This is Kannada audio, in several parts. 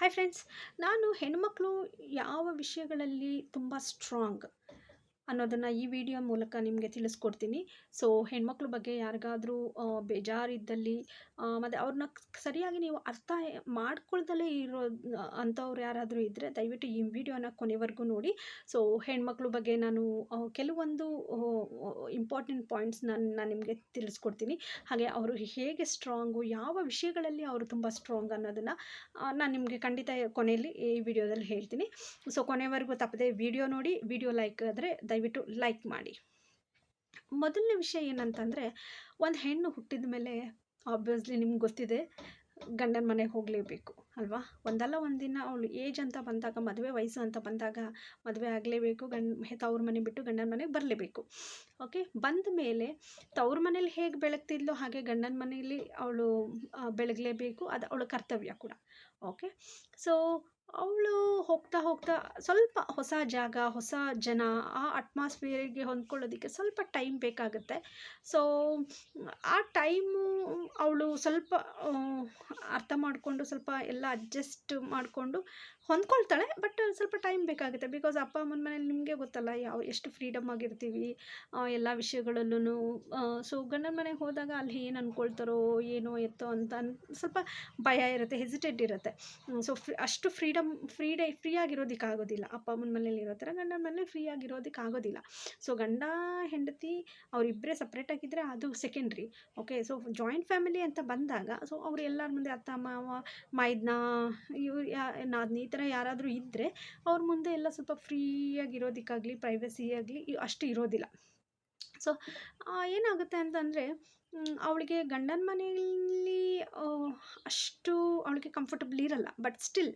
ಹಾಯ್ ಫ್ರೆಂಡ್ಸ್ ನಾನು ಹೆಣ್ಮಕ್ಳು ಯಾವ ವಿಷಯಗಳಲ್ಲಿ ತುಂಬ ಸ್ಟ್ರಾಂಗ್ ಅನ್ನೋದನ್ನು ಈ ವಿಡಿಯೋ ಮೂಲಕ ನಿಮಗೆ ತಿಳಿಸ್ಕೊಡ್ತೀನಿ. ಸೊ ಹೆಣ್ಮಕ್ಳ ಬಗ್ಗೆ ಯಾರಿಗಾದರೂ ಬೇಜಾರಿದ್ದಲ್ಲಿ ಮತ್ತು ಅವ್ರನ್ನ ಸರಿಯಾಗಿ ನೀವು ಅರ್ಥ ಮಾಡ್ಕೊಳ್ದಲ್ಲೇ ಇರೋ ಅಂಥವ್ರು ಯಾರಾದರೂ ಇದ್ದರೆ ದಯವಿಟ್ಟು ಈ ವಿಡಿಯೋನ ಕೊನೆವರೆಗೂ ನೋಡಿ. ಸೊ ಹೆಣ್ಮಕ್ಳ ಬಗ್ಗೆ ನಾನು ಕೆಲವೊಂದು ಇಂಪಾರ್ಟೆಂಟ್ ಪಾಯಿಂಟ್ಸ್ ನಾನು ನಿಮಗೆ ತಿಳಿಸ್ಕೊಡ್ತೀನಿ. ಹಾಗೆ ಅವರು ಹೇಗೆ ಸ್ಟ್ರಾಂಗು ಯಾವ ವಿಷಯಗಳಲ್ಲಿ ಅವರು ತುಂಬ ಸ್ಟ್ರಾಂಗ್ ಅನ್ನೋದನ್ನು ನಾನು ನಿಮಗೆ ಖಂಡಿತ ಕೊನೆಯಲ್ಲಿ ಈ ವಿಡಿಯೋದಲ್ಲಿ ಹೇಳ್ತೀನಿ. ಸೊ ಕೊನೆವರೆಗೂ ತಪ್ಪದೆ ವಿಡಿಯೋ ನೋಡಿ ವಿಡಿಯೋ ಲೈಕ್ ಆದರೆ ದಯವಿಟ್ಟು ಲೈಕ್ ಮಾಡಿ. ಮೊದಲನೇ ವಿಷಯ ಏನಂತಂದರೆ, ಒಂದು ಹೆಣ್ಣು ಹುಟ್ಟಿದ ಮೇಲೆ ಆಬ್ವಿಯಸ್ಲಿ ನಿಮ್ಗೆ ಗೊತ್ತಿದೆ, ಗಂಡನ ಮನೆಗೆ ಹೋಗಲೇಬೇಕು, ಅಲ್ವಾ? ಒಂದಲ್ಲ ಒಂದಿನ ಅವಳು ಏಜ್ ಅಂತ ಬಂದಾಗ, ಮದುವೆ ವಯಸ್ಸು ಅಂತ ಬಂದಾಗ ಮದುವೆ ಆಗಲೇಬೇಕು, ಗಂಡ ತವ್ರ ಮನೆ ಬಿಟ್ಟು ಗಂಡನ ಮನೆಗೆ ಬರಲೇಬೇಕು. ಓಕೆ ಬಂದ ಮೇಲೆ ತವ್ರ ಮನೇಲಿ ಹೇಗೆ ಬೆಳಗ್ತಿದ್ಲೋ, ಹಾಗೆ ಗಂಡನ ಮನೆಯಲ್ಲಿ ಅವಳು ಬೆಳಗಲೇಬೇಕು, ಅದು ಅವಳ ಕರ್ತವ್ಯ ಕೂಡ. ಓಕೆ ಸೊ ಅವಳು ಹೋಗ್ತಾ ಹೋಗ್ತಾ ಸ್ವಲ್ಪ ಹೊಸ ಜಾಗ, ಹೊಸ ಜನ ಆ ಅಟ್ಮಾಸ್ಫಿಯರಿಗೆ ಹೊಂದ್ಕೊಳ್ಳೋದಕ್ಕೆ ಸ್ವಲ್ಪ ಟೈಮ್ ಬೇಕಾಗುತ್ತೆ. ಸೊ ಆ ಟೈಮು ಅವಳು ಸ್ವಲ್ಪ ಅರ್ಥ ಮಾಡಿಕೊಂಡು ಸ್ವಲ್ಪ ಎಲ್ಲ ಅಡ್ಜಸ್ಟ್ ಮಾಡಿಕೊಂಡು ಹೊಂದ್ಕೊಳ್ತಾಳೆ ಬಟ್ ಸ್ವಲ್ಪ ಟೈಮ್ ಬೇಕಾಗುತ್ತೆ. ಬಿಕಾಸ್ ಅಪ್ಪ, ಅಮ್ಮನ ಮನೇಲಿ ನಿಮಗೆ ಗೊತ್ತಲ್ಲ, ಯಾವ, ಎಷ್ಟು ಫ್ರೀಡಮ್ ಆಗಿರ್ತೀವಿ ಎಲ್ಲ ವಿಷಯಗಳಲ್ಲೂ ಸೊ ಗಂಡನ ಮನೆಗೆ ಹೋದಾಗ ಅಲ್ಲಿ ಏನು ಅಂದ್ಕೊಳ್ತಾರೋ ಏನೋ ಎತ್ತೋ ಅಂತ ಸ್ವಲ್ಪ ಭಯ ಇರುತ್ತೆ ಹೆಸಿಟೇಟ್ ಇರುತ್ತೆ. ಸೊ ಫ್ರೀ ಅಷ್ಟು ಫ್ರೀಡಮ್ ಫ್ರೀ ಡೇ ಫ್ರೀ ಆಗಿರೋದಕ್ಕೆ ಆಗೋದಿಲ್ಲ. ಅಪ್ಪ, ಅಮ್ಮನ ಮನೇಲಿ ಇರೋ ಥರ ಗಂಡನ ಮನೇಲಿ ಫ್ರೀ ಆಗಿರೋದಕ್ಕೆ ಆಗೋದಿಲ್ಲ. ಸೊ ಗಂಡ, ಹೆಂಡತಿ ಅವರಿಬ್ಬರೇ ಸಪ್ರೇಟಾಗಿದ್ದರೆ ಅದು secondary okay so joint family ಅಂತ ಬಂದಾಗ ಸೊ ಅವ್ರು ಎಲ್ಲರ ಮುಂದೆ ಅತ್ತ ಮಾವ ಮೈದ್ನ, ಇವ್ರು ನಾದ್ನಿ ಈ ಥರ ಯಾರಾದರೂ ಇದ್ದರೆ ಅವ್ರ ಮುಂದೆ ಎಲ್ಲ ಸ್ವಲ್ಪ ಫ್ರೀಯಾಗಿರೋದಕ್ಕಾಗಲಿ ಪ್ರೈವಸಿ ಆಗಲಿ ಅಷ್ಟು ಇರೋದಿಲ್ಲ. ಸೊ ಏನಾಗುತ್ತೆ ಅಂತಂದರೆ ಅವಳಿಗೆ ಗಂಡನ ಮನೆಯಲ್ಲಿ ಅಷ್ಟು ಅವಳಿಗೆ ಕಂಫರ್ಟಬಲ್ ಇರಲ್ಲ. ಬಟ್ ಸ್ಟಿಲ್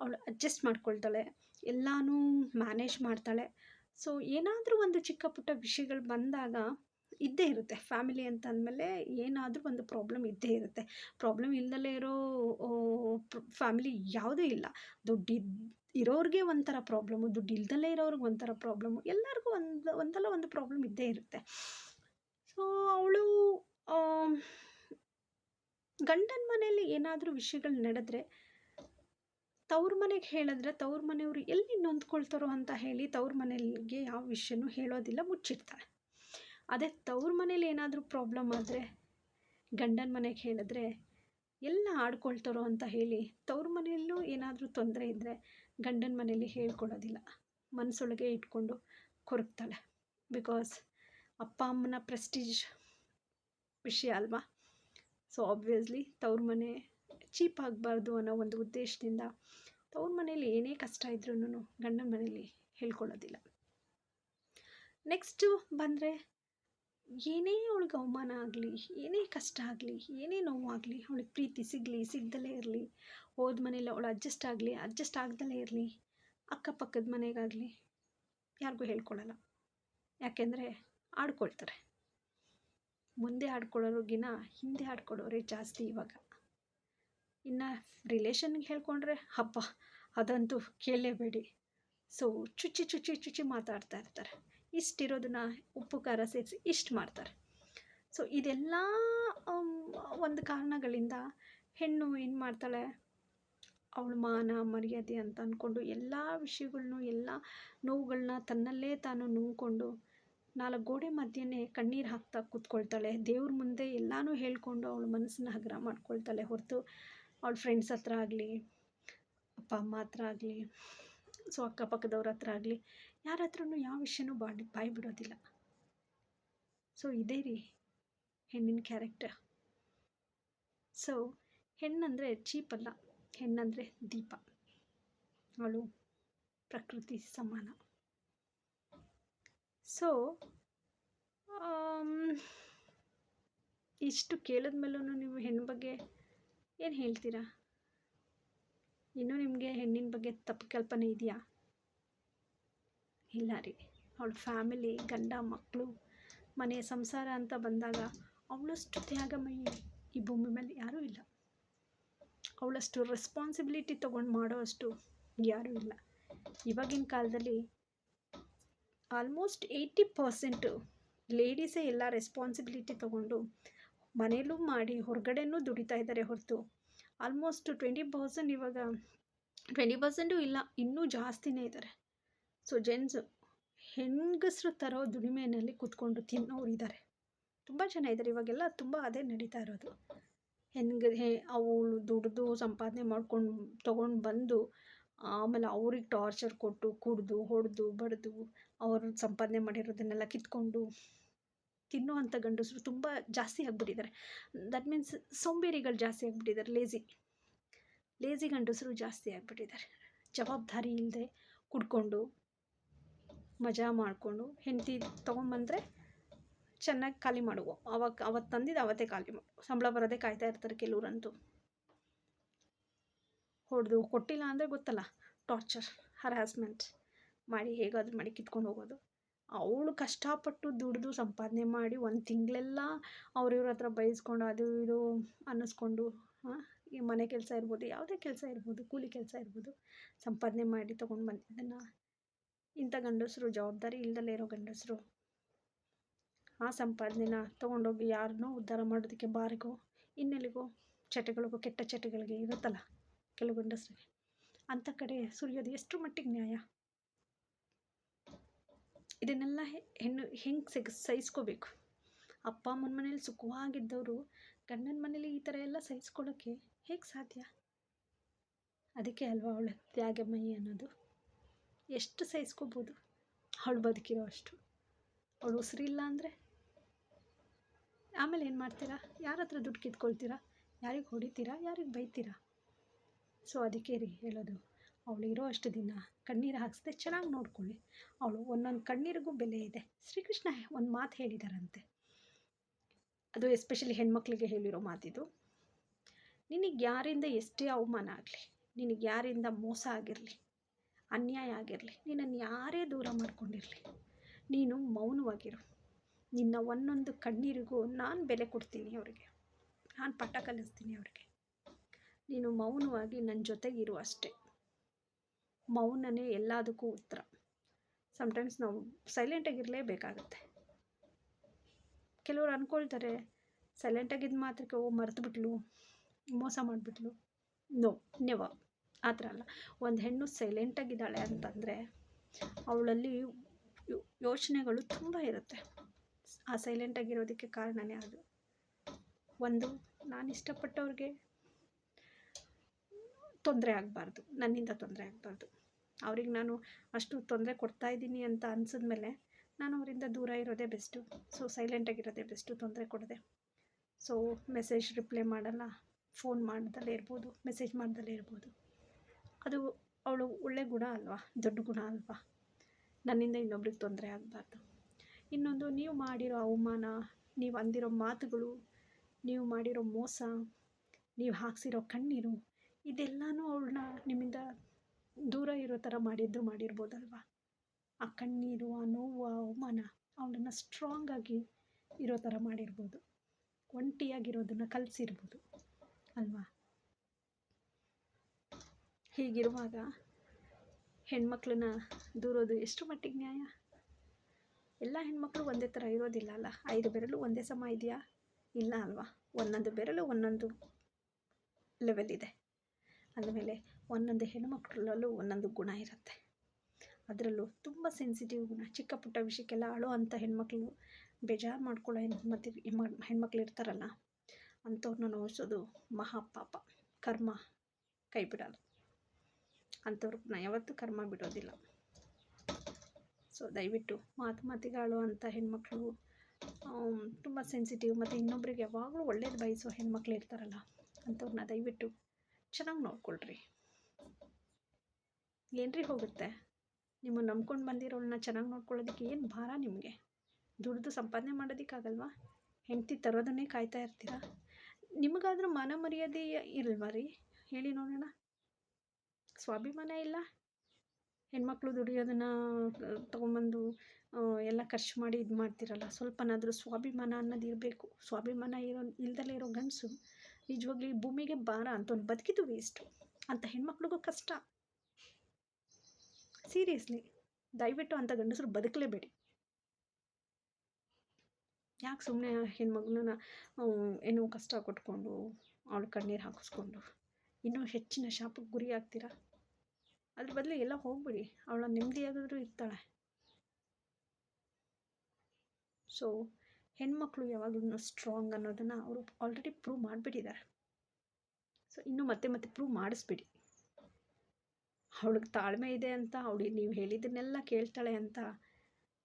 ಅವಳು ಅಡ್ಜಸ್ಟ್ ಮಾಡ್ಕೊಳ್ತಾಳೆ. ಎಲ್ಲನೂ ಮ್ಯಾನೇಜ್ ಮಾಡ್ತಾಳೆ. ಸೊ ಏನಾದರೂ ಒಂದು ಚಿಕ್ಕ ಪುಟ್ಟ ವಿಷಯಗಳು ಬಂದಾಗ ಇದ್ದೇ ಇರುತ್ತೆ. ಫ್ಯಾಮಿಲಿ ಅಂತ ಅಂದಮೇಲೆ ಏನಾದರೂ ಒಂದು ಪ್ರಾಬ್ಲಮ್ ಇದ್ದೇ ಇರುತ್ತೆ. ಪ್ರಾಬ್ಲಮ್ ಇಲ್ದಲೇ ಇರೋ ಫ್ಯಾಮಿಲಿ ಯಾವುದೂ ಇಲ್ಲ. ದುಡ್ಡು ಇರೋರಿಗೆ ಒಂಥರ ಪ್ರಾಬ್ಲಮ್ಮು ದುಡ್ಡು ಇಲ್ದಲೇ ಇರೋರಿಗೆ ಒಂಥರ ಪ್ರಾಬ್ಲಮ್ಮು ಎಲ್ಲರಿಗೂ ಒಂದು, ಒಂದಲ್ಲ ಒಂದು ಪ್ರಾಬ್ಲಮ್ ಇದ್ದೇ ಇರುತ್ತೆ. ಸೊ, ಅವಳು ಗಂಡನ ಮನೆಯಲ್ಲಿ ಏನಾದರೂ ವಿಷಯಗಳು ನಡೆದ್ರೆ, ತವ್ರ ಮನೆಗೆ ಹೇಳಿದ್ರೆ ತವ್ರ ಮನೆಯವರು ಎಲ್ಲಿ ನೊಂದ್ಕೊಳ್ತಾರೋ ಅಂತ ಹೇಳಿ ತವ್ರ ಮನೆಗೆ ಯಾವ ವಿಷಯನೂ ಹೇಳೋದಿಲ್ಲ ಮುಚ್ಚಿರ್ತಾಳೆ ಅದೇ ತವ್ರ ಮನೇಲಿ ಏನಾದರೂ ಪ್ರಾಬ್ಲಮ್ ಆದರೆ, ಗಂಡನ ಮನೆಗೆ ಹೇಳಿದ್ರೆ, ಎಲ್ಲ ಆಡ್ಕೊಳ್ತಾರೋ ಅಂತ ಹೇಳಿ, ತವ್ರ ಮನೆಯಲ್ಲೂ ಏನಾದರೂ ತೊಂದರೆ ಇದ್ದರೆ ಗಂಡನ ಮನೇಲಿ ಹೇಳ್ಕೊಡೋದಿಲ್ಲ. ಮನಸ್ಸೊಳಗೆ ಇಟ್ಕೊಂಡು ಕೊರಗ್ತಾಳೆ. ಬಿಕಾಸ್ ಅಪ್ಪ ಅಮ್ಮನ ಪ್ರೆಸ್ಟೀಜ್ ವಿಷಯ ಅಲ್ವಾ? ಸೊ ಆಬ್ವಿಯಸ್ಲಿ ತವ್ರ ಮನೆ ಚೀಪ್ ಆಗಬಾರ್ದು ಅನ್ನೋ ಒಂದು ಉದ್ದೇಶದಿಂದ ತವ್ರ ಮನೇಲಿ ಏನೇ ಕಷ್ಟ ಇದ್ರೂ ಗಂಡನ ಮನೇಲಿ ಹೇಳ್ಕೊಳ್ಳೋದಿಲ್ಲ ನೆಕ್ಸ್ಟು ಬಂದರೆ ಏನೇ ಅವಳಿಗೆ ಅವಮಾನ ಆಗಲಿ, ಏನೇ ಕಷ್ಟ ಆಗಲಿ, ಏನೇ ನೋವಾಗಲಿ, ಅವಳಿಗೆ ಪ್ರೀತಿ ಸಿಗಲಿ, ಸಿಗ್ದಲೇ ಇರಲಿ, ಹೋದ ಮನೇಲಿ ಅವಳು ಅಡ್ಜಸ್ಟ್ ಆಗಲಿ ಅಡ್ಜಸ್ಟ್ ಆಗ್ದಲೇ ಇರಲಿ, ಅಕ್ಕಪಕ್ಕದ ಮನೆಗಾಗಲಿ, ಯಾರಿಗೂ ಹೇಳ್ಕೊಡಲ್ಲ ಯಾಕೆಂದರೆ ಆಡ್ಕೊಳ್ತಾರೆ. ಮುಂದೆ ಆಡ್ಕೊಳ್ಳೋರಿಗಿನ ಹಿಂದೆ ಆಡ್ಕೊಳ್ಳೋರೇ ಜಾಸ್ತಿ ಇವಾಗ. ಇನ್ನು ರಿಲೇಷನ್ಗೆ ಹೇಳ್ಕೊಂಡ್ರೆ ಹಬ್ಬ ಅದಂತೂ ಕೇಳಲೇಬೇಡಿ. ಸೊ ಚುಚ್ಚಿ ಚುಚ್ಚಿ ಚುಚ್ಚಿ ಮಾತಾಡ್ತಾ ಇರ್ತಾರೆ. ಇಷ್ಟಿರೋದನ್ನ ಉಪ್ಪು, ಖಾರ ಸೇರಿಸಿ ಇಷ್ಟು ಮಾಡ್ತಾರೆ. ಸೊ ಇದೆಲ್ಲ ಒಂದು ಕಾರಣಗಳಿಂದ ಹೆಣ್ಣು ಏನು ಮಾಡ್ತಾಳೆ? ಅವಳು ಮಾನ, ಮರ್ಯಾದೆ ಅಂತ ಅಂದ್ಕೊಂಡು ಎಲ್ಲ ವಿಷಯಗಳ್ನು, ಎಲ್ಲ ನೋವುಗಳನ್ನ ತನ್ನಲ್ಲೇ ತಾನು ನುಂಗ್ಕೊಂಡು ನಾಲ್ಕು ಗೋಡೆ ಮಧ್ಯೆನೇ ಕಣ್ಣೀರು ಹಾಕ್ತಾ ಕೂತ್ಕೊಳ್ತಾಳೆ. ದೇವ್ರ ಮುಂದೆ ಎಲ್ಲನೂ ಹೇಳ್ಕೊಂಡು ಅವಳ ಮನಸ್ಸನ್ನ ಹಗುರ ಮಾಡ್ಕೊಳ್ತಾಳೆ ಹೊರತು ಅವಳ ಫ್ರೆಂಡ್ಸ್ ಹತ್ರ ಆಗಲಿ, ಅಪ್ಪ, ಅಮ್ಮ ಹತ್ರ ಆಗಲಿ, ಸೊ, ಅಕ್ಕಪಕ್ಕದವ್ರ ಹತ್ರ ಆಗಲಿ ಯಾರ ಹತ್ರನೂ ಯಾವ ವಿಷಯನೂ ಬಾಡಿ ಬಾಯಿ ಬಿಡೋದಿಲ್ಲ ಸೊ ಇದೇ ರೀ ಹೆಣ್ಣಿನ ಕ್ಯಾರೆಕ್ಟರ್ ಸೊ ಹೆಣ್ಣಂದರೆ ಚೀಪ್ ಅಲ್ಲ. ಹೆಣ್ಣಂದರೆ ದೀಪ. ಅವಳು ಪ್ರಕೃತಿ ಸಮಾನ. ಸೊ ಇಷ್ಟು ಕೇಳಿದ ಮೇಲೂ ನೀವು ಹೆಣ್ಣು ಬಗ್ಗೆ ಏನು ಹೇಳ್ತೀರಾ? ಇನ್ನೂ ನಿಮಗೆ ಹೆಣ್ಣಿನ ಬಗ್ಗೆ ತಪ್ಪು ಕಲ್ಪನೆ ಇದೆಯಾ? ಇಲ್ಲ ರೀ. ಅವಳ ಫ್ಯಾಮಿಲಿ ಗಂಡ ಮಕ್ಕಳು ಮನೆ ಸಂಸಾರ ಅಂತ ಬಂದಾಗ ಅವಳಷ್ಟು ತ್ಯಾಗಮಯಿ ಈ ಭೂಮಿ ಮೇಲೆ ಯಾರೂ ಇಲ್ಲ. ಅವಳಷ್ಟು ರೆಸ್ಪಾನ್ಸಿಬಿಲಿಟಿ ತೊಗೊಂಡು ಮಾಡೋ ಅಷ್ಟು ಯಾರೂ ಇಲ್ಲ. ಇವಾಗಿನ ಕಾಲದಲ್ಲಿ ಆಲ್ಮೋಸ್ಟ್ ಏಯ್ಟಿ ಪರ್ಸೆಂಟು ಲೇಡೀಸೇ ಎಲ್ಲ ರೆಸ್ಪಾನ್ಸಿಬಿಲಿಟಿ ತೊಗೊಂಡು ಮನೇಲೂ ಮಾಡಿ ಹೊರಗಡೆನೂ ದುಡಿತಾ ಇದ್ದಾರೆ ಹೊರತು. ಆಲ್ಮೋಸ್ಟ್ ಟ್ವೆಂಟಿ ಪರ್ಸೆಂಟ್ ಇವಾಗ ಟ್ವೆಂಟಿ ಪರ್ಸೆಂಟು ಇಲ್ಲ, ಇನ್ನೂ ಜಾಸ್ತಿನೇ ಇದ್ದಾರೆ. ಸೊ ಜೆಂಟ್ಸ್ ಹೆಂಗಸರು ತರೋ ದುಡಿಮೆಯಲ್ಲಿ ಕೂತ್ಕೊಂಡು ತಿನ್ನೋರು ಇದ್ದಾರೆ ತುಂಬ ಜನ ಇದ್ದಾರೆ ಇವಾಗೆಲ್ಲ ತುಂಬ ಅದೇ ನಡೀತಾ ಇರೋದು. ಹೆಂಗೆ ಹೆ, ಅವಳು ದುಡಿದು ಸಂಪಾದನೆ ಮಾಡ್ಕೊಂಡು, ತೊಗೊಂಡು ಬಂದು, ಆಮೇಲೆ ಅವ್ರಿಗೆ ಟಾರ್ಚರ್ ಕೊಟ್ಟು, ಕುಡಿದು, ಹೊಡೆದು, ಬಡಿದು, ಅವರು ಸಂಪಾದನೆ ಮಾಡಿರೋದನ್ನೆಲ್ಲ ಕಿತ್ಕೊಂಡು ತಿನ್ನುವಂಥ ಗಂಡಸರು ತುಂಬ ಜಾಸ್ತಿ ಆಗಿಬಿಟ್ಟಿದ್ದಾರೆ. ದಟ್ ಮೀನ್ಸ್ ಸೋಂಬೇರಿಗಳು ಜಾಸ್ತಿ ಆಗಿಬಿಟ್ಟಿದ್ದಾರೆ. ಲೇಜಿ ಲೇಜಿ ಗಂಡಸರು ಜಾಸ್ತಿ ಆಗಿಬಿಟ್ಟಿದ್ದಾರೆ. ಜವಾಬ್ದಾರಿ ಇಲ್ಲದೆ ಕುಡ್ಕೊಂಡು ಮಜಾ ಮಾಡಿಕೊಂಡು ಹೆಂಡತಿ ತೊಗೊಂಬಂದರೆ ಚೆನ್ನಾಗಿ ಖಾಲಿ ಮಾಡುವ. ಅವಾಗ ಅವತ್ತು ತಂದಿದ್ದು ಅವತ್ತೇ ಖಾಲಿ ಮಾಡು. ಸಂಬಳ ಬರೋದೇ ಕಾಯ್ತಾ ಇರ್ತಾರೆ ಕೆಲವ್ರಂತೂ. ಹೊಡೆದು ಕೊಟ್ಟಿಲ್ಲ ಅಂದರೆ ಗೊತ್ತಲ್ಲ ಟಾರ್ಚರ್ ಹರಾಸ್ಮೆಂಟ್ ಮಾಡಿ ಹೇಗಾದರೂ ಮಾಡಿ ಕಿತ್ಕೊಂಡು ಹೋಗೋದು. ಅವಳು ಕಷ್ಟಪಟ್ಟು ದುಡಿದು ಸಂಪಾದನೆ ಮಾಡಿ ಒಂದು ತಿಂಗಳೆಲ್ಲ ಅವ್ರಿವ್ರ ಹತ್ರ ಬೈಸ್ಕೊಂಡು ಅದು ಇದು ಅನ್ನಿಸ್ಕೊಂಡು ಈ ಮನೆ ಕೆಲಸ ಇರ್ಬೋದು, ಯಾವುದೇ ಕೆಲಸ ಇರ್ಬೋದು, ಕೂಲಿ ಕೆಲಸ ಇರ್ಬೋದು, ಸಂಪಾದನೆ ಮಾಡಿ ತೊಗೊಂಡು ಬಂದಿದ್ದನ್ನು ಇಂಥ ಗಂಡಸರು, ಜವಾಬ್ದಾರಿ ಇಲ್ದಲೇ ಇರೋ ಗಂಡಸರು. ಆ ಸಂಪಾದನೆನ ತೊಗೊಂಡೋಗಿ ಯಾರನ್ನೋ ಉದ್ಧಾರ ಮಾಡೋದಕ್ಕೆ ಬಾರಿಗೋ, ಇನ್ನೆಲ್ಲಿಗೋ ಚಟಗಳಿಗೋ, ಕೆಟ್ಟ ಚಟಗಳಿಗೆ ಇರುತ್ತಲ್ಲ ಕೆಲವು ಗಂಡಸರಿಗೆ. ಅಂಥ ಕಡೆ ಸುರಿಯೋದು ಎಷ್ಟು ಮಟ್ಟಿಗೆ ನ್ಯಾಯ? ಇದನ್ನೆಲ್ಲ ಹೆಣ್ಣು ಹೆಂಗೆ ಸೆಗ್ ಸಹಿಸ್ಕೋಬೇಕು? ಅಪ್ಪ ಅಮ್ಮನ ಮನೇಲಿ ಸುಖವಾಗಿದ್ದವರು ಗಂಡನ ಮನೇಲಿ ಈ ಥರ ಎಲ್ಲ ಸಹಿಸ್ಕೊಳ್ಳೋಕ್ಕೆ ಹೇಗೆ ಸಾಧ್ಯ? ಅದಕ್ಕೆ ಅಲ್ವಾ ಅವಳು ತ್ಯಾಗಮಯಿ ಅನ್ನೋದು? ಎಷ್ಟು ಸಹಿಸ್ಕೋಬೋದು? ಅವಳು ಬದುಕಿರೋ ಅಷ್ಟು. ಅವಳು ಉಸಿರಿಲ್ಲ ಅಂದರೆ? ಆಮೇಲೆ ಏನು ಮಾಡ್ತೀರಾ? ಯಾರ ಹತ್ರ ದುಡ್ಡು ಕಿತ್ಕೊಳ್ತೀರಾ? ಯಾರಿಗೆ ಹೊಡಿತೀರಾ? ಯಾರಿಗೆ ಬೈತೀರಾ? ಸೊ ಅದಕ್ಕೆ ರೀ ಹೇಳೋದು. ಅವಳು ಇರೋ ಅಷ್ಟು ದಿನ ಕಣ್ಣೀರು ಹಾಕಿಸ್ದೆ ಚೆನ್ನಾಗಿ ನೋಡ್ಕೊಳ್ಳಿ. ಅವಳು ಒಂದೊಂದು ಕಣ್ಣೀರಿಗೂ ಬೆಲೆ ಇದೆ. ಶ್ರೀಕೃಷ್ಣ ಒಂದು ಮಾತು ಹೇಳಿದಾರಂತೆ. ಅದು ಎಸ್ಪೆಷಲಿ ಹೆಣ್ಮಕ್ಳಿಗೆ ಹೇಳಿರೋ ಮಾತಿದು. ನಿನಗೆ ಯಾರಿಂದ ಎಷ್ಟೇ ಅವಮಾನ ಆಗಲಿ, ನಿನಗೆ ಯಾರಿಂದ ಮೋಸ ಆಗಿರಲಿ ಅನ್ಯಾಯ ಆಗಿರಲಿ, ನಿನ್ನನ್ನು ಯಾರೇ ದೂರ ಮಾಡ್ಕೊಂಡಿರಲಿ, ನೀನು ಮೌನವಾಗಿರು. ನಿನ್ನ ಒಂದೊಂದು ಕಣ್ಣೀರಿಗೂ ನಾನು ಬೆಲೆ ಕೊಡ್ತೀನಿ ಅವರಿಗೆ. ನಾನು ಪಾಠ ಕಲಿಸ್ತೀನಿ ಅವರಿಗೆ. ನೀನು ಮೌನವಾಗಿ ನನ್ನ ಜೊತೆಗಿರು ಅಷ್ಟೇ. ಮೌನನೇ ಎಲ್ಲದಕ್ಕೂ ಉತ್ತರ. ಸಮಟೈಮ್ಸ್ ನಾವು ಸೈಲೆಂಟಾಗಿರಲೇಬೇಕಾಗತ್ತೆ ಕೆಲವರು ಅಂದ್ಕೊಳ್ತಾರೆ ಸೈಲೆಂಟಾಗಿದ್ದ ಮಾತ್ರಕ್ಕೆ ಓ ಮರೆತುಬಿಟ್ಲು, ಮೋಸ ಮಾಡಿಬಿಟ್ಲು. ನೋ ನೆವ ಆ ಥರ ಅಲ್ಲ, ಒಂದು ಹೆಣ್ಣು ಸೈಲೆಂಟಾಗಿದ್ದಾಳೆ ಅಂತಂದರೆ ಅವಳಲ್ಲಿ ಯೋಚನೆಗಳು ತುಂಬ ಇರುತ್ತೆ. ಆ ಸೈಲೆಂಟಾಗಿರೋದಕ್ಕೆ ಕಾರಣವೇ ಅದು. ಒಂದು, ನಾನು ಇಷ್ಟಪಟ್ಟವ್ರಿಗೆ ತೊಂದರೆ ಆಗಬಾರ್ದು, ನನ್ನಿಂದ ತೊಂದರೆ ಆಗಬಾರ್ದು. ಅವ್ರಿಗೆ ನಾನು ಅಷ್ಟು ತೊಂದರೆ ಕೊಡ್ತಾ ಇದ್ದೀನಿ ಅಂತ ಅನ್ಸಿದ್ಮೇಲೆ ನಾನು ಅವರಿಂದ ದೂರ ಇರೋದೇ ಬೆಸ್ಟು ಸೊ ಸೈಲೆಂಟಾಗಿರೋದೇ ಬೆಸ್ಟು ತೊಂದರೆ ಕೊಡದೆ. ಸೊ ಮೆಸೇಜ್ ರಿಪ್ಲೈ ಮಾಡಲ್ಲ ಫೋನ್ ಮಾಡ್ದಲ್ಲೇ ಇರ್ಬೋದು ಮೆಸೇಜ್ ಮಾಡ್ದಲ್ಲೇ ಇರ್ಬೋದು. ಅದು ಅವಳು ಒಳ್ಳೆ ಗುಣ ಅಲ್ವಾ? ದೊಡ್ಡ ಗುಣ ಅಲ್ವಾ? ನನ್ನಿಂದ ಇನ್ನೊಬ್ರಿಗೆ ತೊಂದರೆ ಆಗಬಾರ್ದು. ಇನ್ನೊಂದು, ನೀವು ಮಾಡಿರೋ ಅವಮಾನ, ನೀವು ಅಂದಿರೋ ಮಾತುಗಳು, ನೀವು ಮಾಡಿರೋ ಮೋಸ, ನೀವು ಹಾಕ್ಸಿರೋ ಕಣ್ಣೀರು, ಇದೆಲ್ಲನೂ ಅವಳನ್ನ ನಿಮ್ಮಿಂದ ದೂರ ಇರೋ ಥರ ಮಾಡಿದ್ದು ಮಾಡಿರ್ಬೋದಲ್ವ? ಆ ಕಣ್ಣೀರು, ಆ ನೋವು, ಆ ಅವಮಾನ ಅವಳನ್ನು ಸ್ಟ್ರಾಂಗಾಗಿ ಇರೋ ಥರ ಮಾಡಿರ್ಬೋದು. ಒಂಟಿಯಾಗಿರೋದನ್ನು ಕಲಿಸಿರ್ಬೋದು. ಅಲ್ವಾ? ಹೀಗಿರುವಾಗ ಹೆಣ್ಮಕ್ಳನ್ನ ದೂರೋದು ಎಷ್ಟು ಮಟ್ಟಿಗೆ ನ್ಯಾಯ? ಎಲ್ಲ ಹೆಣ್ಮಕ್ಳು ಒಂದೇ ಥರ ಇರೋದಿಲ್ಲ ಅಲ್ಲ? ಐದು ಬೆರಳು ಒಂದೇ ಸಮ ಇದೆಯಾ? ಇಲ್ಲ ಅಲ್ವಾ? ಒಂದೊಂದು ಬೆರಳು ಒಂದೊಂದು ಲೆವೆಲ್ ಇದೆ. ಅಂದಮೇಲೆ ಒಂದೊಂದು ಹೆಣ್ಮಕ್ಳಲ್ಲೂ ಒಂದೊಂದು ಗುಣ ಇರುತ್ತೆ. ಅದರಲ್ಲೂ ತುಂಬ ಸೆನ್ಸಿಟಿವ್ ಗುಣ. ಚಿಕ್ಕ ಪುಟ್ಟ ವಿಷಯಕ್ಕೆಲ್ಲ ಅಳೋ ಅಂಥ ಹೆಣ್ಮಕ್ಳು ಬೇಜಾರು ಮಾಡ್ಕೊಳ್ಳೋ ಹೆಣ್ಮತಿ, ಹೆಣ್ಮಕ್ಳು ಇರ್ತಾರಲ್ಲ, ಅಂಥವ್ರನ್ನ ನೋಯಿಸೋದು ಮಹಾಪಾಪ. ಕರ್ಮ ಕೈ ಬಿಡಲ್ಲ ಅಂಥವ್ರನ್ನ ಯಾವತ್ತೂ ಕರ್ಮ ಬಿಡೋದಿಲ್ಲ. ಸೊ ದಯವಿಟ್ಟು ಮಾತು ಮಾತಿಗಾಳು ಅಂತ ಹೆಣ್ಮಕ್ಳು ತುಂಬ ಸೆನ್ಸಿಟಿವ್ ಮತ್ತು ಇನ್ನೊಬ್ರಿಗೆ ಯಾವಾಗಲೂ ಒಳ್ಳೇದು ಬಯಸೋ ಹೆಣ್ಮಕ್ಳು ಇರ್ತಾರಲ್ಲ ಅಂಥವ್ರನ್ನ ದಯವಿಟ್ಟು ಚೆನ್ನಾಗಿ ನೋಡ್ಕೊಳ್ರಿ. ಏನ್ರಿ ಹೋಗುತ್ತೆ? ನಿಮ್ಮ ನಂಬ್ಕೊಂಡು ಬಂದಿರೋಳನ್ನ ಚೆನ್ನಾಗಿ ನೋಡ್ಕೊಳ್ಳೋದಕ್ಕೆ ಏನು ಭಾರ ನಿಮಗೆ? ದುಡ್ದು ಸಂಪಾದನೆ ಮಾಡೋದಕ್ಕಾಗಲ್ವಾ? ಹೆಂಡತಿ ತರೋದನ್ನೇ ಕಾಯ್ತಾ ಇರ್ತೀರಾ? ನಿಮಗಾದರೂ ಮಾನ ಮರ್ಯಾದೆ ಇಲ್ವಾ ರೀ? ಹೇಳಿ ನೋಡೋಣ. ಸ್ವಾಭಿಮಾನ ಇಲ್ಲ. ಹೆಣ್ಮಕ್ಳು ದುಡಿಯೋದನ್ನು ತೊಗೊಂಬಂದು ಎಲ್ಲ ಖರ್ಚು ಮಾಡಿ ಇದು ಮಾಡ್ತಿರಲ್ಲ, ಸ್ವಲ್ಪನಾದರೂ ಸ್ವಾಭಿಮಾನ ಅನ್ನೋದು ಇರಬೇಕು. ಸ್ವಾಭಿಮಾನ ಇರೋ, ಇಲ್ದಲೇ ಇರೋ ಗಂಡಸು ನಿಜವಾಗ್ಲೂ ಭೂಮಿಗೆ ಭಾರ ಅಂತ ಒಂದು ಬದುಕಿದ್ದು ವೇಸ್ಟು ಅಂತ ಹೆಣ್ಮಕ್ಳಿಗೂ ಕಷ್ಟ. ಸೀರಿಯಸ್ಲಿ ದಯವಿಟ್ಟು ಅಂತ ಗಂಡಸರು ಬದುಕಲೇಬೇಡಿ. ಯಾಕೆ ಸುಮ್ಮನೆ ಹೆಣ್ಮಗಳನ್ನ ಏನೋ ಕಷ್ಟ ಕೊಟ್ಕೊಂಡು, ಅವಳು ಕಣ್ಣೀರು ಹಾಕಿಸ್ಕೊಂಡು, ಇನ್ನೂ ಹೆಚ್ಚಿನ ಶಾಪಕ್ಕೆ ಗುರಿ ಆಗ್ತೀರಾ? ಅದ್ರ ಬದಲು ಎಲ್ಲ ಹೋಗ್ಬಿಡಿ. ಅವಳ ನೆಮ್ಮದಿಯಾಗಾದರೂ ಇರ್ತಾಳೆ. ಸೊ ಹೆಣ್ಮಕ್ಳು ಯಾವಾಗಲೂ ಸ್ಟ್ರಾಂಗ್ ಅನ್ನೋದನ್ನು ಅವರು ಆಲ್ರೆಡಿ ಪ್ರೂವ್ ಮಾಡಿಬಿಟ್ಟಿದ್ದಾರೆ ಸೊ ಇನ್ನು ಮತ್ತೆ ಮತ್ತೆ ಪ್ರೂವ್ ಮಾಡಿಸ್ಬಿಡಿ. ಅವಳಿಗೆ ತಾಳ್ಮೆ ಇದೆ ಅಂತ ಅವಳಿಗೆ ನೀವು ಹೇಳಿದ್ದನ್ನೆಲ್ಲ ಕೇಳ್ತಾಳೆ ಅಂತ,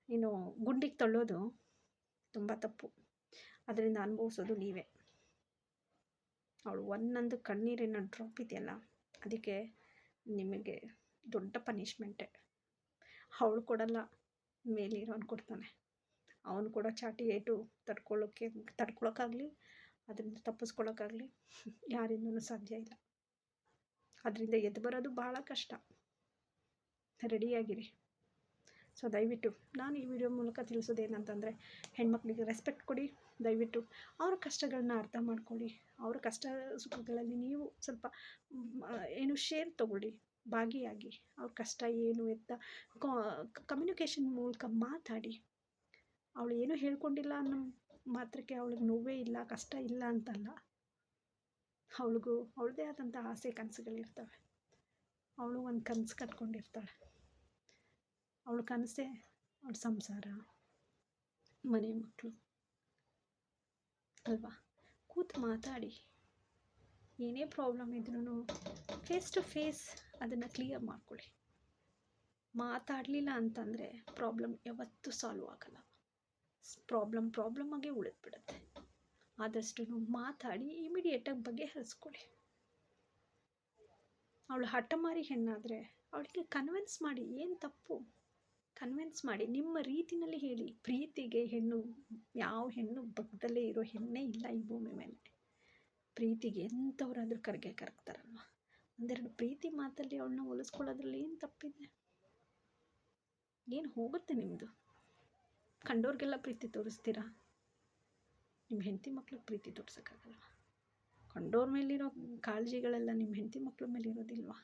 ಏನು ಗುಂಡಿಗೆ ತಳ್ಳೋದು ತುಂಬ ತಪ್ಪು. ಅದರಿಂದ ಅನುಭವಿಸೋದು ನೀವೇ. ಅವಳು ಒಂದೊಂದು ಕಣ್ಣೀರಿನ ಡ್ರಾಪ್ ಇದೆಯಲ್ಲ, ಅದಕ್ಕೆ ನಿಮಗೆ ದೊಡ್ಡ ಪನಿಷ್ಮೆಂಟೇ ಅವಳು ಕೊಡಲ್ಲ, ಮೇಲಿರೋನು ಕೊಡ್ತಾನೆ. ಅವನು ಕೂಡ ಚಾಟಿ ಏಟು ತಡ್ಕೊಳ್ಳೋಕ್ಕೆ ತಡ್ಕೊಳೋಕ್ಕಾಗಲಿ, ಅದರಿಂದ ತಪ್ಪಿಸ್ಕೊಳ್ಳೋಕ್ಕಾಗಲಿ ಯಾರಿಂದನೂ ಸಾಧ್ಯ ಇಲ್ಲ. ಅದರಿಂದ ಎದ್ದು ಬರೋದು ಭಾಳ ಕಷ್ಟ. ರೆಡಿಯಾಗಿರಿ ಸೊ, ದಯವಿಟ್ಟು ನಾನು ಈ ವಿಡಿಯೋ ಮೂಲಕ ತಿಳಿಸೋದೇನಂತಂದರೆ, ಹೆಣ್ಮಕ್ಳಿಗೆ ರೆಸ್ಪೆಕ್ಟ್ ಕೊಡಿ. ದಯವಿಟ್ಟು ಅವ್ರ ಕಷ್ಟಗಳನ್ನ ಅರ್ಥ ಮಾಡ್ಕೊಳ್ಳಿ. ಅವ್ರ ಕಷ್ಟ ಸುಖಗಳಲ್ಲಿ ನೀವು ಸ್ವಲ್ಪ ಏನು ಶೇರ್ ತಗೊಳ್ಳಿ, ಭಾಗಿಯಾಗಿ. ಅವ್ರ ಕಷ್ಟ ಏನು ಎತ್ತ ಕಮ್ಯುನಿಕೇಷನ್ ಮೂಲಕ ಮಾತಾಡಿ. ಅವಳು ಏನೂ ಹೇಳ್ಕೊಂಡಿಲ್ಲ ಅನ್ನೋ ಮಾತ್ರಕ್ಕೆ ಅವಳಿಗೆ ನೋವೇ ಇಲ್ಲ, ಕಷ್ಟ ಇಲ್ಲ ಅಂತಲ್ಲ. ಅವಳಿಗೂ, ಅವಳದೇ ಆದಂಥ ಆಸೆ ಕನಸುಗಳಿರ್ತವೆ. ಅವಳು ಒಂದು ಕನಸು ಕಟ್ಕೊಂಡಿರ್ತಾಳೆ. ಅವಳ ಕನಸೇ ಅವಳ ಸಂಸಾರ, ಮನೆ ಮಕ್ಕಳು ಅಲ್ವಾ? ಕೂತು ಮಾತಾಡಿ. ಏನೇ ಪ್ರಾಬ್ಲಮ್ ಇದ್ರೂ ಫೇಸ್ ಟು ಫೇಸ್ ಅದನ್ನು ಕ್ಲಿಯರ್ ಮಾಡ್ಕೊಳ್ಳಿ ಮಾತಾಡಲಿಲ್ಲ ಅಂತಂದರೆ ಪ್ರಾಬ್ಲಮ್ ಯಾವತ್ತೂ ಸಾಲ್ವ್ ಆಗಲ್ಲ. ಪ್ರಾಬ್ಲಮ್ ಪ್ರಾಬ್ಲಮ್ ಆಗೇ ಉಳಿದ್ಬಿಡುತ್ತೆ. ಆದಷ್ಟು ಮಾತಾಡಿ ಇಮಿಡಿಯೇಟಾಗಿ ಬಗೆಹರಿಸ್ಕೊಳ್ಳಿ ಅವಳು ಹಠಮಾರಿ ಹೆಣ್ಣಾದರೆ ಅವಳಿಗೆ ಕನ್ವಿನ್ಸ್ ಮಾಡಿ ಏನು ತಪ್ಪು? ಕನ್ವಿನ್ಸ್ ಮಾಡಿ, ನಿಮ್ಮ ರೀತಿನಲ್ಲಿ ಹೇಳಿ, ಪ್ರೀತಿಗೆ ಹೆಣ್ಣು, ಯಾವ ಹೆಣ್ಣು ಬಗ್ಗದಲ್ಲೇ ಇರೋ ಹೆಣ್ಣೇ ಇಲ್ಲ ಈ ಭೂಮಿ ಮೇಲೆ. ಪ್ರೀತಿಗೆ ಎಂಥವ್ರಾದ್ರೂ ಕರ್ಗೆ ಕರಗ್ತಾರಲ್ವ? ಒಂದೆರಡು ಪ್ರೀತಿ ಮಾತಲ್ಲಿ ಅವಳನ್ನ ಒಲಿಸ್ಕೊಳ್ಳೋದ್ರಲ್ಲಿ ಏನು ತಪ್ಪಿದೆ? ಏನು ಹೋಗುತ್ತೆ ನಿಮ್ಮದು ಕಂಡೋರಿಗೆಲ್ಲ ಪ್ರೀತಿ ತೋರಿಸ್ತೀರಾ? ನಿಮ್ಮ ಹೆಂಡತಿ ಮಕ್ಳಿಗೆ ಪ್ರೀತಿ ತೋರ್ಸೋಕ್ಕಾಗಲ್ವ? ಕಂಡೋರ ಮೇಲಿರೋ ಕಾಳಜಿಗಳೆಲ್ಲ ನಿಮ್ಮ ಹೆಂಡತಿ ಮಕ್ಳ ಮೇಲೆ ಇರೋದಿಲ್ವಾ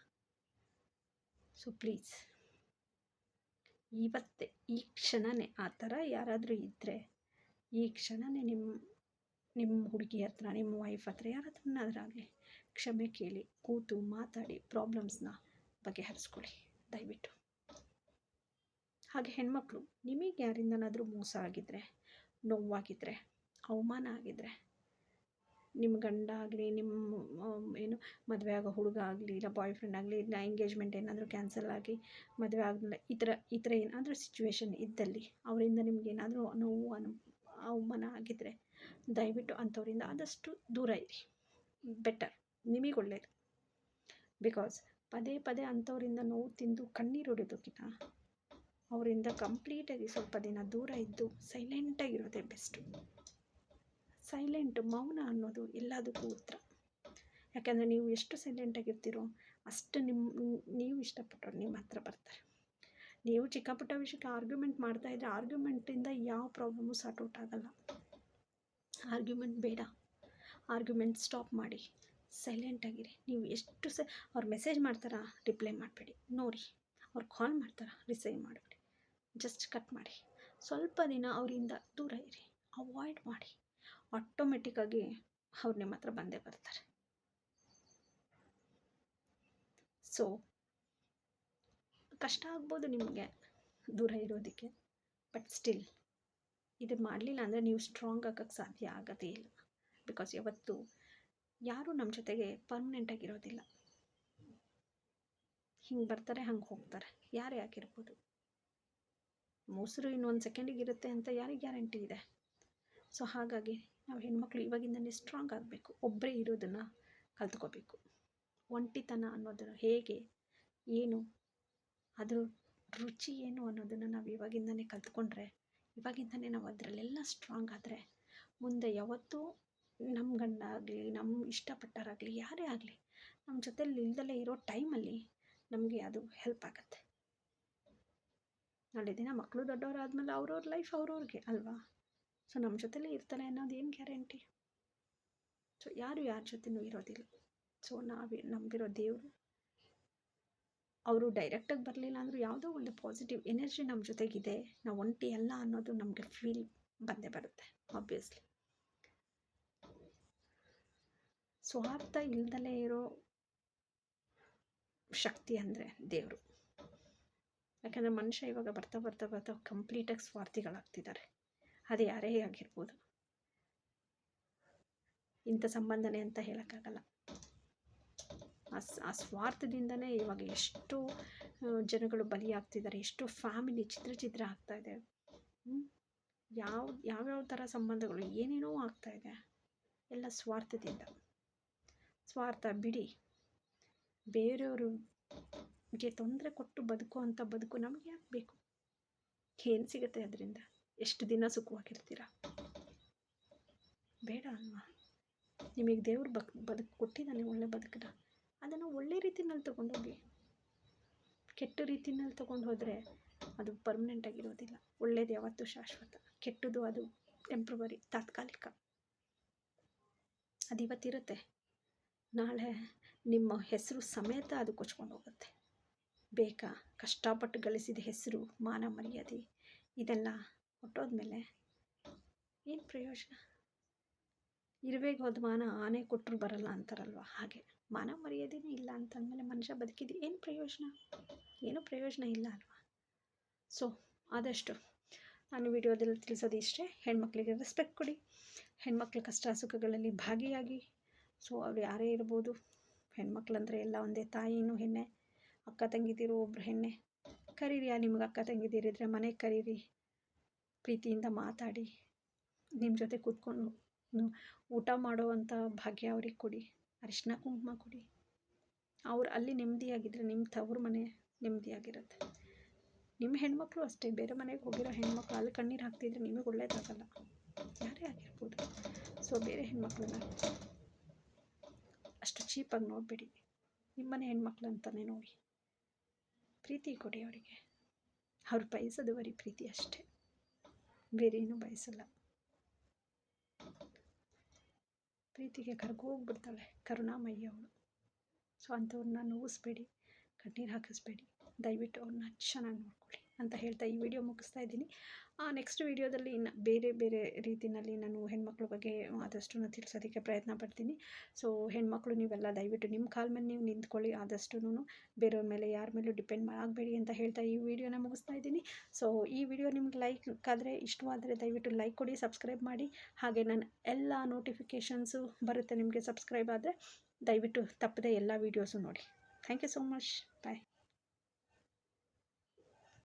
ಸೊ ಪ್ಲೀಸ್ ಇವತ್ತೇ ಈ ಕ್ಷಣವೇ ಆ ಥರ ಯಾರಾದರೂ ಇದ್ದರೆ ಈ ಕ್ಷಣವೇ ನಿಮ್ಮ ನಿಮ್ಮ ಹುಡುಗಿ ಹತ್ರ, ನಿಮ್ಮ ವೈಫ್ ಹತ್ರ ಯಾರ ಹತ್ರನಾದ್ರಾಗಲಿ ಕ್ಷಮೆ ಕೇಳಿ, ಕೂತು ಮಾತಾಡಿ ಪ್ರಾಬ್ಲಮ್ಸ್ನ ಬಗೆಹರಿಸ್ಕೊಳ್ಳಿ. ದಯವಿಟ್ಟು. ಹಾಗೆ ಹೆಣ್ಮಕ್ಳು, ನಿಮಗೆ ಯಾರಿಂದನಾದರೂ ಮೋಸ ಆಗಿದ್ದರೆ ನೋವಾಗಿದ್ದರೆ ಅವಮಾನ ಆಗಿದ್ದರೆ ನಿಮ್ಮ ಗಂಡ ಆಗಲಿ ನಿಮ್ಮ ಏನು, ಮದುವೆ ಆಗೋ ಹುಡುಗ ಆಗಲಿ, ಇಲ್ಲ ಬಾಯ್ ಫ್ರೆಂಡ್ ಆಗಲಿ, ಇಲ್ಲ ಎಂಗೇಜ್ಮೆಂಟ್ ಏನಾದರೂ ಕ್ಯಾನ್ಸಲ್ ಆಗಿ ಮದುವೆ ಆಗಲಿಲ್ಲ, ಈ ಥರ ಈ ಥರ ಏನಾದರೂ ಸಿಚುವೇಶನ್ ಇದ್ದಲ್ಲಿ ಅವರಿಂದ ನಿಮ್ಗೆ ಏನಾದರೂ ನೋವು, ಅನು, ಅವಮಾನ ಆಗಿದ್ದರೆ ದಯವಿಟ್ಟು ಅಂಥವರಿಂದ ಆದಷ್ಟು ದೂರ ಇರಿ. ಬೆಟರ್ ನಿಮಗೆ ಒಳ್ಳೆಯದು ಬಿಕಾಸ್ ಪದೇ ಪದೇ ಅಂಥವರಿಂದ ನೋವು ತಿಂದು ಕಣ್ಣೀರು ಹೊಡೆಯೋದಕ್ಕಿಂತ ಅವರಿಂದ ಕಂಪ್ಲೀಟಾಗಿ ಸ್ವಲ್ಪ ದಿನ ದೂರ ಇದ್ದು ಸೈಲೆಂಟಾಗಿರೋದೇ ಬೆಸ್ಟು ಸೈಲೆಂಟ್ ಮೌನ ಅನ್ನೋದು ಎಲ್ಲದಕ್ಕೂ ಉತ್ತರ. ಯಾಕೆಂದರೆ ನೀವು ಎಷ್ಟು ಸೈಲೆಂಟಾಗಿರ್ತೀರೋ ಅಷ್ಟು ನಿಮ್ಮ ನೀವು ಇಷ್ಟಪಟ್ಟರು ನಿಮ್ಮ ಹತ್ರ ಬರ್ತಾರೆ. ನೀವು ಚಿಕ್ಕ ಪುಟ್ಟ ವಿಷಯಕ್ಕೆ ಆರ್ಗ್ಯುಮೆಂಟ್ ಮಾಡ್ತಾ ಇದ್ದರೆ ಆರ್ಗ್ಯುಮೆಂಟಿಂದ ಯಾವ ಪ್ರಾಬ್ಲಮ್ಮು ಸಾರ್ಟ್ ಔಟ್ ಆಗಲ್ಲ. ಆರ್ಗ್ಯುಮೆಂಟ್ ಬೇಡ. ಆರ್ಗ್ಯುಮೆಂಟ್ ಸ್ಟಾಪ್ ಮಾಡಿ. ಸೈಲೆಂಟಾಗಿರಿ ನೀವು ಎಷ್ಟು ಸ, ಅವ್ರು ಮೆಸೇಜ್ ಮಾಡ್ತಾರಾ ರಿಪ್ಲೈ ಮಾಡಬೇಡಿ. ನೋಡಿ, ಅವ್ರು ಕಾಲ್ ಮಾಡ್ತಾರಾ ರಿಸೀವ್ ಮಾಡಬೇಡಿ. ಜಸ್ಟ್ ಕಟ್ ಮಾಡಿ. ಸ್ವಲ್ಪ ದಿನ ಅವರಿಂದ ದೂರ ಇರಿ. ಅವಾಯ್ಡ್ ಮಾಡಿ. ಆಟೋಮೆಟಿಕ್ಕಾಗಿ ಅವ್ರು ನಿಮ್ಮ ಹತ್ರ ಬಂದೇ ಬರ್ತಾರೆ. ಸೊ ಕಷ್ಟ ಆಗ್ಬೋದು ನಿಮಗೆ ದೂರ ಇರೋದಕ್ಕೆ ಬಟ್ ಸ್ಟಿಲ್ ಇದು ಮಾಡಲಿಲ್ಲ ಅಂದರೆ ನೀವು ಸ್ಟ್ರಾಂಗ್ ಆಗೋಕ್ಕೆ ಸಾಧ್ಯ ಆಗೋದೇ ಇಲ್ಲ. ಬಿಕಾಸ್ ಯಾವತ್ತು ಯಾರೂ ನಮ್ಮ ಜೊತೆಗೆ ಪರ್ಮನೆಂಟಾಗಿರೋದಿಲ್ಲ ಹಿಂಗೆ ಬರ್ತಾರೆ, ಹಂಗೆ ಹೋಗ್ತಾರೆ. ಯಾರೇ ಆಗಿರ್ಬೋದು. ಮೊಸರು ಇನ್ನೊಂದು ಸೆಕೆಂಡಿಗೆ ಇರುತ್ತೆ ಅಂತ ಯಾರಿಗೆ ಗ್ಯಾರಂಟಿ ಇದೆ? ಸೊ ಹಾಗಾಗಿ ನಾವು ಹೆಣ್ಮಕ್ಳು ಇವಾಗಿಂದಲೇ ಸ್ಟ್ರಾಂಗ್ ಆಗಬೇಕು. ಒಬ್ಬರೇ ಇರೋದನ್ನು ಕಲ್ತ್ಕೋಬೇಕು. ಒಂಟಿತನ ಅನ್ನೋದನ್ನು ಹೇಗೆ, ಏನು, ಅದರ ರುಚಿ ಏನು ಅನ್ನೋದನ್ನು ನಾವು ಇವಾಗಿಂದಲೇ ಕಲ್ತ್ಕೊಂಡ್ರೆ ಇವಾಗಿಂದಲೇ ನಾವು ಅದರಲ್ಲೆಲ್ಲ ಸ್ಟ್ರಾಂಗ್ ಆದರೆ, ಮುಂದೆ ಯಾವತ್ತೂ ನಮ್ಮ ಗಂಡ ಆಗಲಿ ನಮ್ಮ ಇಷ್ಟಪಟ್ಟರಾಗಲಿ ಯಾರೇ ಆಗಲಿ ನಮ್ಮ ಜೊತೆಲಿ ಇಲ್ದಲೇ ಇರೋ ಟೈಮಲ್ಲಿ ನಮಗೆ ಅದು ಹೆಲ್ಪ್ ಆಗುತ್ತೆ. ನಾಳೆ ದಿನ ಮಕ್ಕಳು ದೊಡ್ಡವರಾದ್ಮೇಲೆ ಅವ್ರವ್ರ ಲೈಫ್ ಅವ್ರವ್ರಿಗೆ ಅಲ್ವಾ? ಸೊ ನಮ್ಮ ಜೊತೆಲೇ ಅನ್ನೋದು ಏನು ಗ್ಯಾರಂಟಿ ಸೊ ಯಾರು ಯಾರ ಜೊತೆನೂ ಇರೋದಿಲ್ಲ. ಸೊ ನಾವೇ ನಂಬಿರೋ ದೇವರು. ಅವರು ಡೈರೆಕ್ಟಾಗಿ ಬರಲಿಲ್ಲ ಅಂದರೂ ಯಾವುದೋ ಒಂದು ಪಾಸಿಟಿವ್ ಎನರ್ಜಿ ನಮ್ಮ ಜೊತೆಗಿದೆ. ನಾವು ಒಂಟಿ ಅಲ್ಲ ಅನ್ನೋದು ನಮಗೆ ಫೀಲ್ ಬಂದೇ ಬರುತ್ತೆ ಆಬ್ವಿಯಸ್ಲಿ ಸ್ವಾರ್ಥ ಇಲ್ದಲೇ ಇರೋ ಶಕ್ತಿ ಅಂದರೆ ದೇವರು. ಯಾಕಂದರೆ ಮನುಷ್ಯ ಇವಾಗ ಬರ್ತಾ ಬರ್ತಾ ಬರ್ತಾ ಕಂಪ್ಲೀಟಾಗಿ ಸ್ವಾರ್ಥಿಗಳಾಗ್ತಿದ್ದಾರೆ. ಅದು ಯಾರೇ ಆಗಿರ್ಬೋದು. ಇಂಥ ಸಂಬಂಧನೇ ಅಂತ ಹೇಳೋಕ್ಕಾಗಲ್ಲ. ಆ ಆ ಸ್ವಾರ್ಥದಿಂದನೇ ಇವಾಗ ಎಷ್ಟು ಜನಗಳು ಬಲಿಯಾಗ್ತಿದ್ದಾರೆ. ಎಷ್ಟು ಫ್ಯಾಮಿಲಿ ಚಿತ್ರ ಚಿತ್ರ ಆಗ್ತಾ ಇದೆ. ಯಾವ, ಯಾವ್ಯಾವ ಥರ ಸಂಬಂಧಗಳು, ಏನೇನೋ ಆಗ್ತಾಯಿದೆ ಎಲ್ಲ ಸ್ವಾರ್ಥದಿಂದ. ಸ್ವಾರ್ಥ ಬಿಡಿ. ಬೇರೆಯವ್ರಿಗೆ ತೊಂದರೆ ಕೊಟ್ಟು ಬದುಕುವಂಥ ಬದುಕು ನಮಗೆ ಯಾಕೆ ಬೇಕು? ಏನು ಸಿಗುತ್ತೆ ಅದರಿಂದ? ಎಷ್ಟು ದಿನ ಸುಖವಾಗಿರ್ತೀರ? ಬೇಡ ಅಲ್ವಾ? ನಿಮಗೆ ದೇವ್ರು ಬಕ್, ಬದುಕು ಕೊಟ್ಟಿದ್ದಾನೆ ಒಳ್ಳೆ ಬದುಕನ್ನ ಅದನ್ನು ಒಳ್ಳೆ ರೀತಿನಲ್ಲಿ ತೊಗೊಂಡೋಗಿ, ಕೆಟ್ಟ ರೀತಿನಲ್ಲಿ ತೊಗೊಂಡು ಹೋದರೆ ಅದು ಪರ್ಮನೆಂಟ್ ಆಗಿರೋದಿಲ್ಲ. ಒಳ್ಳೇದು ಯಾವತ್ತೂ ಶಾಶ್ವತ ಕೆಟ್ಟದು ಅದು ಟೆಂಪ್ರವರಿ ತಾತ್ಕಾಲಿಕ. ಅದು ಇವತ್ತಿರುತ್ತೆ ನಾಳೆ ನಿಮ್ಮ ಹೆಸರು ಸಮೇತ ಅದು ಕೊಚ್ಕೊಂಡು ಹೋಗುತ್ತೆ. ಬೇಕಾ? ಕಷ್ಟಪಟ್ಟು ಗಳಿಸಿದ ಹೆಸರು, ಮಾನ ಮರ್ಯಾದೆ, ಇದೆಲ್ಲ ಹೊಟ್ಟೋದ್ಮೇಲೆ ಏನು ಪ್ರಯೋಜನ? ಇರುವೆಗೆ ಹೋದ ಮಾನ ಆನೆ ಕೊಟ್ಟರು ಬರಲ್ಲ ಅಂತಾರಲ್ವ? ಹಾಗೆ ಮಾನ ಮರ್ಯಾದೆ ಇಲ್ಲ ಅಂತಂದಮೇಲೆ ಮನುಷ್ಯ ಬದುಕಿದ್ದು ಏನು ಪ್ರಯೋಜನ? ಏನೂ ಪ್ರಯೋಜನ ಇಲ್ಲ ಅಲ್ವಾ? ಸೊ ಆದಷ್ಟು ನಾನು ವಿಡಿಯೋದಲ್ಲಿ ತಿಳಿಸೋದು ಇಷ್ಟೇ. ಹೆಣ್ಮಕ್ಳಿಗೆ ರೆಸ್ಪೆಕ್ಟ್ ಕೊಡಿ. ಹೆಣ್ಮಕ್ಳ ಕಷ್ಟ ಸುಖಗಳಲ್ಲಿ ಭಾಗಿಯಾಗಿ. ಸೊ ಅವ್ರು ಯಾರೇ ಇರ್ಬೋದು, ಹೆಣ್ಮಕ್ಳಂದರೆ ಎಲ್ಲ ಒಂದೇ ತಾಯಿನೂ ಹೆಣ್ಣೆ, ಅಕ್ಕ ತಂಗಿದಿರು ಒಬ್ಬರು ಹೆಣ್ಣೆ. ಕರೀರಿ ನಿಮ್ಗೆ ಅಕ್ಕ ತಂಗಿದಿರಿದ್ರೆ ಮನೆಗೆ ಕರೀರಿ. ಪ್ರೀತಿಯಿಂದ ಮಾತಾಡಿ ನಿಮ್ಮ ಜೊತೆ ಕೂತ್ಕೊಂಡು ಊಟ ಮಾಡುವಂಥ ಭಾಗ್ಯ ಅವ್ರಿಗೆ ಕೊಡಿ, ಅರಿಶಿನ ಕುಂಕುಮ ಕೊಡಿ. ಅವ್ರು ಅಲ್ಲಿ ನೆಮ್ಮದಿಯಾಗಿದ್ದರೆ ನಿಮ್ಮ ತವ್ರ ಮನೆ ನೆಮ್ಮದಿಯಾಗಿರುತ್ತೆ. ನಿಮ್ಮ ಹೆಣ್ಮಕ್ಳು ಅಷ್ಟೇ, ಬೇರೆ ಮನೆಗೆ ಹೋಗಿರೋ ಹೆಣ್ಮಕ್ಳು ಅಲ್ಲಿ ಕಣ್ಣೀರು ಹಾಕ್ತಿದ್ರೆ ನಿಮಗೆ ಒಳ್ಳೇದಾಗಲ್ಲ. ಯಾರೇ ಆಗಿರ್ಬೋದು. ಸೊ ಬೇರೆ ಹೆಣ್ಮಕ್ಳನ್ನ ಅಷ್ಟು ಚೀಪಾಗಿ ನೋಡಬೇಡಿ. ನಿಮ್ಮನೆ ಹೆಣ್ಮಕ್ಳು ಅಂತಲೇ ನೋಡಿ. ಪ್ರೀತಿ ಕೊಡಿ ಅವರಿಗೆ. ಅವ್ರು ಬರೀ ಪ್ರೀತಿ ಅಷ್ಟೇ. ಬೇರೇನೂ ಬಯಸಲ್ಲ. ಪ್ರೀತಿಗೆ ಕರ್ಗೋಗ್ಬಿಡ್ತಾಳೆ ಕರುಣಾಮಯ್ಯ ಅವಳು. ಸೊ ಅಂಥವ್ರನ್ನ ನೋವಿಸ್ಬೇಡಿ, ಕಣ್ಣೀರು ಹಾಕಿಸ್ಬೇಡಿ. ದಯವಿಟ್ಟು ಅವ್ರನ್ನ ಚೆನ್ನಾಗಿ ನೋಡ್ಕೊಳ್ಳಿ. ಅಂತ ಹೇಳ್ತಾ ಈ ವಿಡಿಯೋ ಮುಗಿಸ್ತಾ ಇದ್ದೀನಿ. ನೆಕ್ಸ್ಟ್ ವಿಡಿಯೋದಲ್ಲಿ ಇನ್ನು ಬೇರೆ ಬೇರೆ ರೀತಿಯಲ್ಲಿ ನಾನು ಹೆಣ್ಮಕ್ಳ ಬಗ್ಗೆ ಆದಷ್ಟು ತಿಳಿಸೋದಕ್ಕೆ ಪ್ರಯತ್ನ ಪಡ್ತೀನಿ. ಸೊ ಹೆಣ್ಮಕ್ಳು ನೀವೆಲ್ಲ ದಯವಿಟ್ಟು ನಿಮ್ಮ ಕಾಲ ಮೇಲೆ ನೀವು ನಿಂತ್ಕೊಳ್ಳಿ. ಆದಷ್ಟು ಬೇರೆಯವ್ರ ಮೇಲೆ, ಯಾರ ಮೇಲೂ ಡಿಪೆಂಡ್ ಆಗಬೇಡಿ ಅಂತ ಹೇಳ್ತಾ ಈ ವಿಡಿಯೋನ ಮುಗಿಸ್ತಾ ಇದ್ದೀನಿ. ಸೊ ಈ ವಿಡಿಯೋ ನಿಮ್ಗೆ ಲೈಕ್ ಆದರೆ, ಇಷ್ಟವಾದರೆ ದಯವಿಟ್ಟು ಲೈಕ್ ಕೊಡಿ ಸಬ್ಸ್ಕ್ರೈಬ್ ಮಾಡಿ. ಹಾಗೆ ನಾನು ಎಲ್ಲ ನೋಟಿಫಿಕೇಷನ್ಸು ಬರುತ್ತೆ ನಿಮಗೆ ಸಬ್ಸ್ಕ್ರೈಬ್ ಆದರೆ ದಯವಿಟ್ಟು ತಪ್ಪದೆ ಎಲ್ಲ ವೀಡಿಯೋಸು ನೋಡಿ. Thank you so much bye